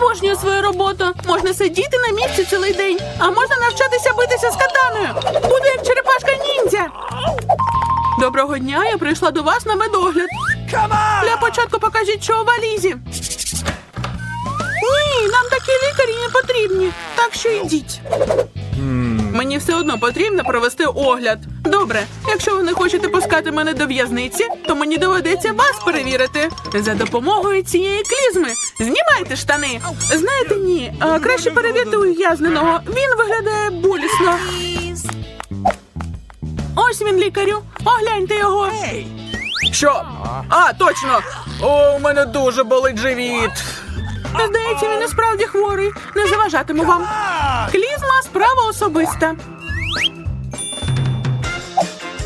Обожнюю свою роботу. Можна сидіти на місці цілий день, а можна навчатися битися з катаною. Буду як черепашка ніндзя. Доброго дня, я прийшла до вас на медогляд. Для початку покажіть, що у валізі. Ні, нам такі лікарі не потрібні, так що йдіть. Мені все одно потрібно провести огляд. Добре, якщо ви не хочете пускати мене до в'язниці, то мені доведеться вас перевірити за допомогою цієї клізми. Знімайте штани. Знаєте, ні, а, краще перевірте ув'язненого. Він виглядає болісно. Ось він, лікарю. Огляньте його. Що? А, точно! О, у мене дуже болить живіт. Здається, він і справді хворий. Не заважатиму вам. Клізма справа особиста.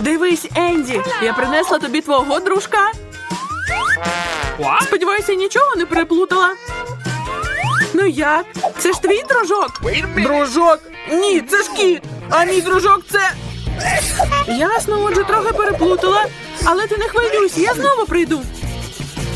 Дивись, Енді, я принесла тобі твого дружка. Сподіваюся, нічого не переплутала. Ну як? Це ж твій дружок? Дружок? Ні, це ж кіт. А мій дружок це. Ясно, отже, трохи переплутала. Але ти не хвилюйся, я знову прийду.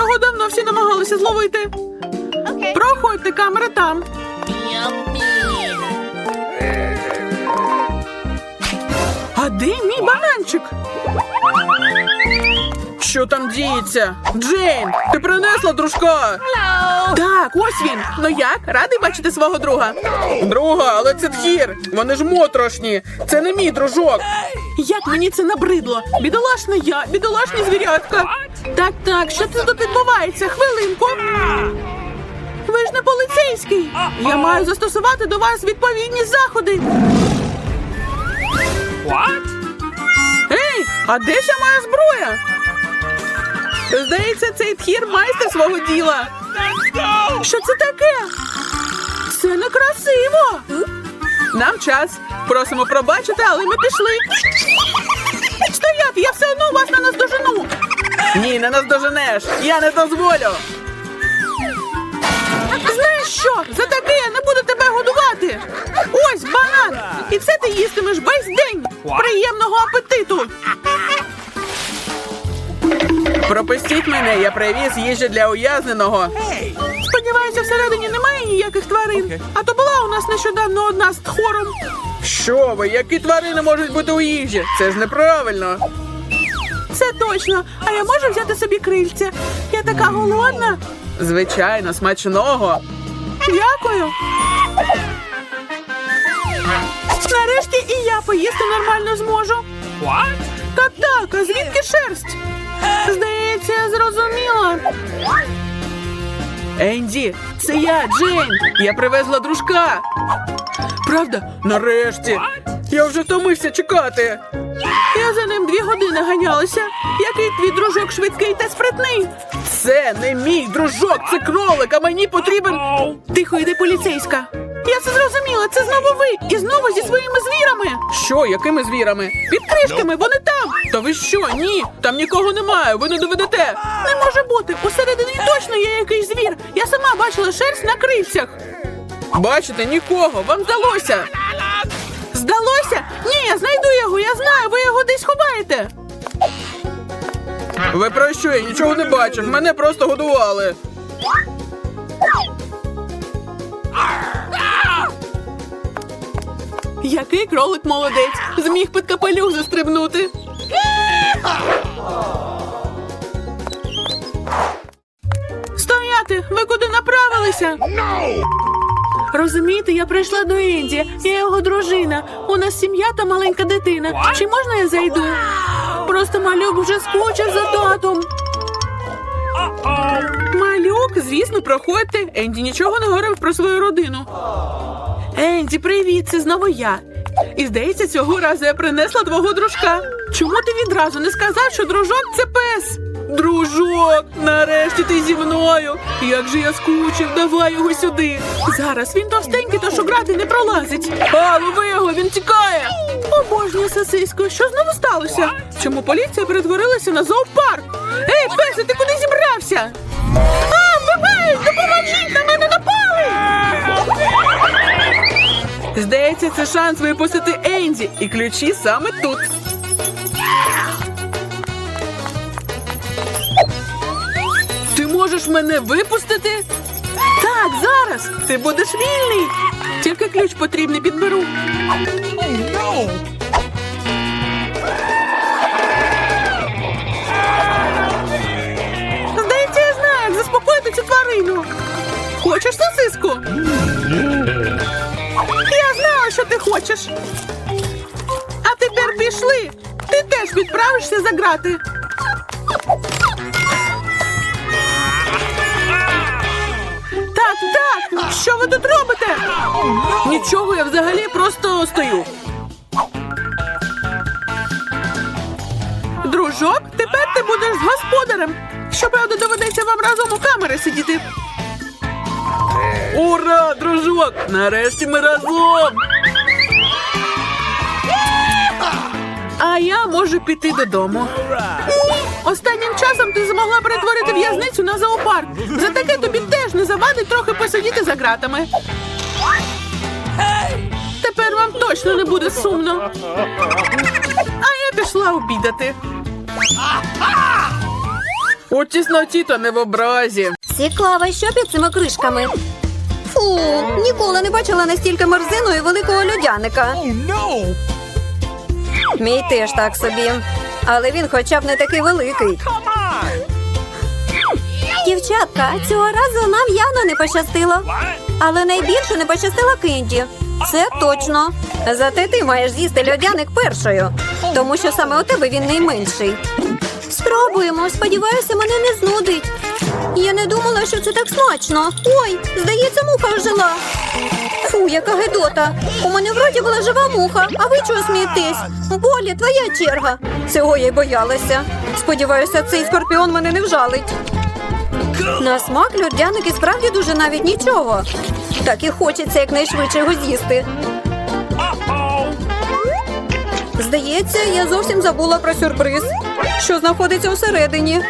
Його давно всі намагалися зловити. Проходьте, камера там. А де мій бананчик? Що там діється? Джейн, ти принесла дружка? Так, ось він. Ну як? Радий бачити свого друга? Друга, але це тхір. Вони ж моторошні. Це не мій дружок. Як мені це набридло? Бідолашна я, бідолашні звірятка. Так, так, що це тут відбувається? Хвилинку. Ви ж не поліцейський. Я маю застосувати до вас відповідні заходи. What? Ей, а де ще моя зброя? Здається, цей тхір майстер свого діла. Що це таке? Це некрасиво. Нам час. Просимо пробачити, але ми пішли. Стояти, я все одно вас не наздожену. Ні, не наздоженеш. Я не дозволю. Знаєш що? За таке я не буду тебе годувати. Ось банан. І це ти їстимеш весь день. Приємного апетиту. Пропустіть мене, я привіз їжі для ув'язненого. Сподіваюся, всередині немає ніяких тварин. А то була у нас нещодавно одна з тхором. Що ви? Які тварини можуть бути у їжі? Це ж неправильно. Це точно. А я можу взяти собі крильця? Я така голодна. Звичайно, смачного. Дякую. Нарешті і я поїсти нормально зможу. What? Так, так, а звідки шерсть? Здається, я зрозуміла. Енді, це я, Джейн. Я привезла дружка. Правда? Нарешті. Я вже втомився чекати. Я за ним дві години ганялася. Який твій дружок швидкий та спритний? Це не мій дружок, це кролик, а мені потрібен. Тихо, йди поліцейська. Я це зрозуміла, це знову ви. І знову зі своїми звірами. Що, якими звірами? Під кришками, вони там. Та ви що? Ні, там нікого немає, ви не доведете. Не може бути. Усередині точно є якийсь звір. Я сама бачила шерсть на крильцях. Бачите, нікого, вам здалося. Здалося? Ні, я знайду його, я знаю, ви його десь ховаєте. Ви про що? Я нічого не бачив. Мене просто годували. Який кролик молодець. Зміг під капелюх застрибнути. Стояти! Ви куди направилися? Розумієте, я прийшла до Енді. Я його дружина. У нас сім'я та маленька дитина. Чи можна я зайду? Просто малюк вже скучив за татом. Малюк, звісно, проходьте. Енді нічого не говорив про свою родину. Енді, привіт, це знову я. І здається, цього разу я принесла твого дружка. Чому ти відразу не сказав, що дружок це пес? Дружок, нарешті ти зі мною. Як же я скучив, давай його сюди. Зараз він товстенький, тож у грати не пролазить. А, лови його, він тікає. Обожнюю сосисько, що знову сталося? Чому поліція перетворилася на зоопарк? Ей, песе, ти куди зібрався? А, бабай, допоможіть, на мене Здається, це шанс випустити Енді, і ключі саме тут. Ти можеш мене випустити? Так, зараз. Ти будеш вільний. Тільки ключ потрібний підберу. Здається, я знаю, як заспокоїти цю тварину. Хочеш сосиску? Що ти хочеш. А ти пішли. Ти теж відправишся за грати. Так, так. Що ви тут робите? Нічого, я взагалі просто стою. Дружок, тепер ти будеш з господарем. Щоправда, доведеться вам разом у камери сидіти. Ура, дружок! Нарешті ми разом. А я можу піти додому. Останнім часом ти змогла перетворити в'язницю на зоопарк. За таке тобі теж не завадить трохи посидіти за ґратами. Тепер вам точно не буде сумно. А я пішла обідати. У тісноті та не в образі. Цікаво, що під цими кришками. Фу, ніколи не бачила настільки мерзину і великого льодяника. Oh no! Мій теж так собі. Але він хоча б не такий великий. Дівчатка, цього разу нам явно не пощастило. Але найбільше не пощастило Кенді. Це точно. Зате ти маєш з'їсти льодяник першою, тому що саме у тебе він найменший. Спробуємо, сподіваюся, мене не знудить. Я не думала, що це так смачно. Ой, здається, муха ожила. Фу, яка гидота. У мене вроді була жива муха, а ви чого смієтесь? Болі, твоя черга. Цього я й боялася. Сподіваюся, цей скорпіон мене не вжалить. На смак льодяник справді дуже навіть нічого. Так і хочеться якнайшвидше його з'їсти. Здається, я зовсім забула про сюрприз, що знаходиться всередині.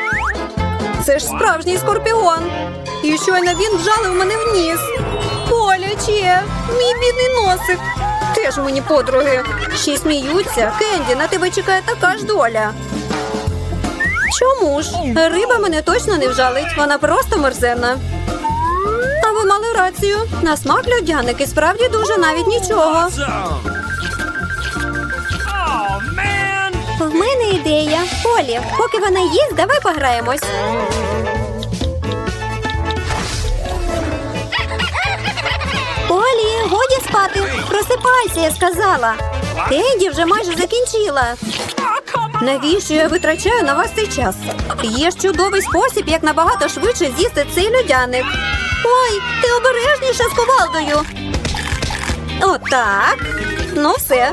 Це ж справжній скорпіон. І щойно він вжалив мене в ніс. Боляче, мій бідний носик. Теж мені подруги. Ще сміються. Кенді, на тебе чекає така ж доля. Чому ж? Риба мене точно не вжалить, вона просто мерзенна. А ви мали рацію. На смак льодяник і справді дуже навіть нічого. Мене ідея. Полі, поки вона їсть, давай пограємось. Полі, годі спати. Просипайся, я сказала. Кенді вже майже закінчила. Навіщо я витрачаю на вас цей час? Є ж чудовий спосіб, як набагато швидше з'їсти цей людяник. Ой, ти обережніше з ковалдою. Отак. Ну все.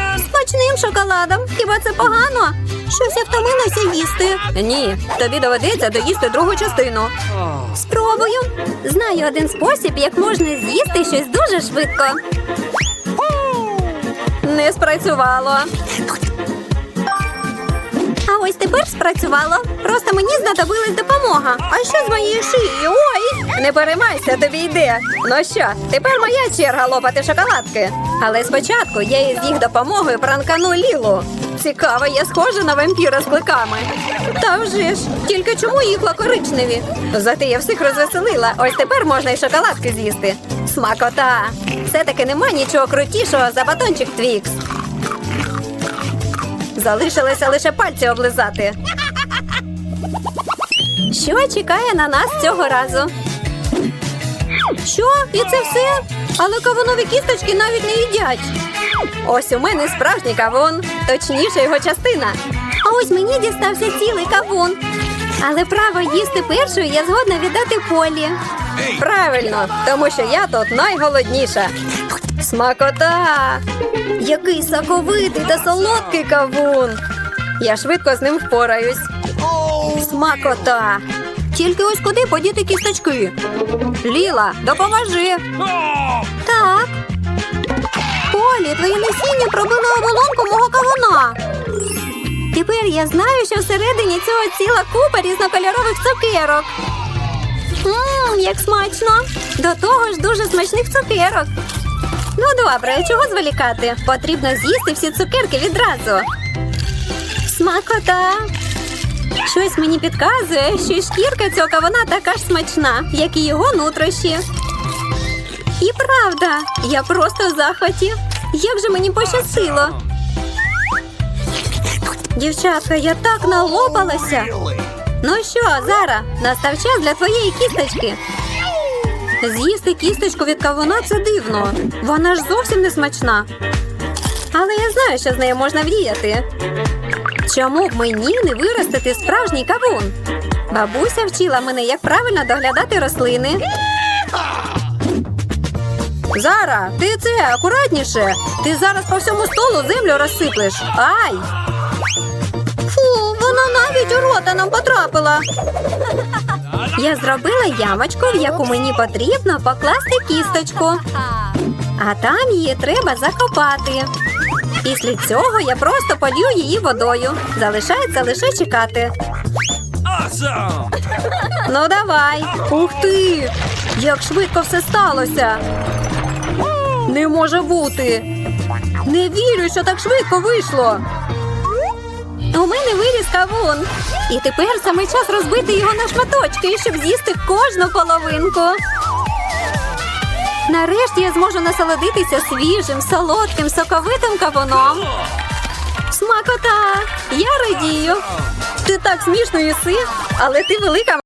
Смачним шоколадом. Хіба це погано? Щось я їсти. Ні, тобі доведеться доїсти другу частину. Спробую. Знаю один спосіб, як можна з'їсти щось дуже швидко. Не спрацювало. А ось тепер спрацювало. Просто мені знадобилась допомога. А що з моєю шиєю? Ой! Не переймайся, тобі йде. Ну що, тепер моя черга лопати шоколадки. Але спочатку я із їх допомогою пранкану Лілу. Цікаво, я схожа на вампіра з кликами. Та вже ж, тільки чому їх коричневі? Зате я всіх розвеселила. Ось тепер можна і шоколадки з'їсти. Смакота! Все-таки нема нічого крутішого за батончик Твікс. Залишилося лише пальці облизати. Що чекає на нас цього разу? Що? І це все? Але кавунові кісточки навіть не їдять. Ось у мене справжній кавун, точніше його частина. А ось мені дістався цілий кавун. Але право їсти першою я згодна віддати полі. Правильно, тому що я тут найголодніша. Смакота! Який соковитий та солодкий кавун. Я швидко з ним впораюсь. Смакота! Тільки ось куди подіти кісточки? Ліла, допоможи. Так. Полі, твоє насіння пробило оболонку мого кавуна. Тепер я знаю, що всередині цього ціла купа різнокольорових цукерок. Ммм, як смачно! До того ж дуже смачних цукерок. Ну добре, чого зволікати? Потрібно з'їсти всі цукерки відразу. Смакота! Щось мені підказує, що шкірка цього кавуна така ж смачна, як і його нутрощі. І правда, я просто в. Як же мені пощастило. Дівчатка, я так налопалася. Ну що, Зара, настав час для твоєї кісточки. З'їсти кісточку від кавуна це дивно. Вона ж зовсім не смачна. Але я знаю, що з нею можна вдіяти. Чому б мені не виростити справжній кавун? Бабуся вчила мене, як правильно доглядати рослини. Зара, ти це акуратніше. Ти зараз по всьому столу землю розсиплеш. Ай! Фу, вона навіть у рота нам потрапила. Я зробила ямочку, в яку мені потрібно покласти кісточку. А там її треба закопати. Після цього я просто полью її водою. Залишається лише чекати. Awesome! Ну давай. Ух ти! Як швидко все сталося. Не може бути. Не вірю, що так швидко вийшло. У мене виріс кавун. І тепер саме час розбити його на шматочки, щоб з'їсти кожну половинку. Нарешті я зможу насолодитися свіжим, солодким, соковитим кавуном. Смакота! Я радію. Ти так смішно їси, але ти велика